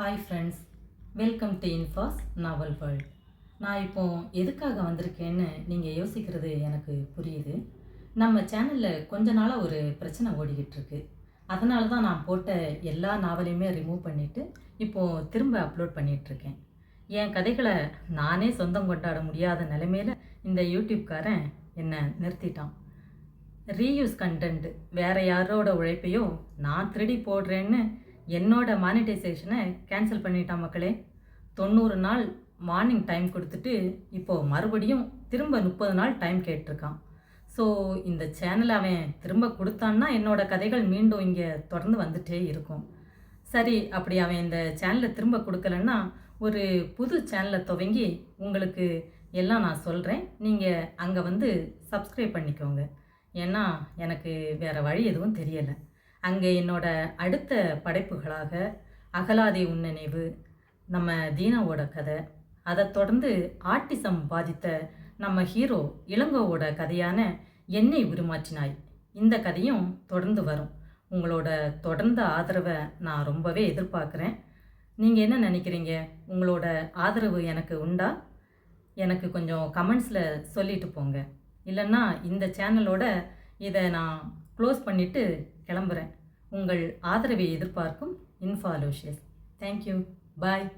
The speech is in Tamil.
Hi friends welcome to Infas novel world நான் இப்போ எதுக்காக வந்திருக்கேன்னு நீங்கள் யோசிக்கிறது எனக்கு புரியுது. நம்ம சேனலில் கொஞ்ச நாளாக ஒரு பிரச்சனை ஓடிக்கிட்டு இருக்கு. அதனால தான் நான் போட்ட எல்லா நாவலையுமே ரிமூவ் பண்ணிவிட்டு இப்போது திரும்ப அப்லோட் பண்ணிகிட்ருக்கேன் என் கதைகளை நானே சொந்தம் கொண்டாட முடியாத நிலைமையில் இந்த யூடியூப்காரன் என்னை நிறுத்திட்டான். ரீயூஸ் கண்டென்ட் வேறு யாரோட உழைப்பையோ நான் திருடி போடுறேன்னு என்னோட மானிட்டைசேஷனை கேன்சல் பண்ணிட்டான் மக்களே? தொண்ணூறு நாள் மார்னிங் டைம் கொடுத்துட்டு இப்போது மறுபடியும் திரும்ப முப்பது நாள் டைம் கேட்டிருக்கான். ஸோ இந்த சேனலை அவன் திரும்ப கொடுத்தான்னா என்னோட கதைகள் மீண்டும் இங்கே தொடர்ந்து வந்துட்டே இருக்கும். சரி அப்படி அவன் இந்த சேனலை திரும்ப கொடுக்கலன்னா ஒரு புது சேனலை துவங்கி உங்களுக்கு எல்லாம் நான் சொல்கிறேன் நீங்கள் அங்கே வந்து சப்ஸ்கிரைப் பண்ணிக்கோங்க. ஏன்னா எனக்கு வேறு வழி எதுவும் தெரியலை. அங்கே என்னோட அடுத்த படைப்புகளாக அகலாதி உன் நினைவு நம்ம தீனாவோட கதை. அதை தொடர்ந்து ஆட்டிசம் பாதித்த நம்ம ஹீரோ இளங்கோவோட கதையான என்னை உருமாற்றினாய். இந்த கதையும் தொடர்ந்து வரும். உங்களோட தொடர்ந்த ஆதரவை நான் ரொம்பவே எதிர்பார்க்குறேன். நீங்கள் என்ன நினைக்கிறீங்க? உங்களோட ஆதரவு எனக்கு உண்டா? எனக்கு கொஞ்சம் கமெண்ட்ஸில் சொல்லிட்டு போங்க. இல்லைன்னா இந்த சேனலோட இதை நான் க்ளோஸ் பண்ணிவிட்டு கிளம்புறேன். உங்கள் ஆதரவை எதிர்பார்க்கும் இன்ஃபாலோஷியஸ். Thank you bye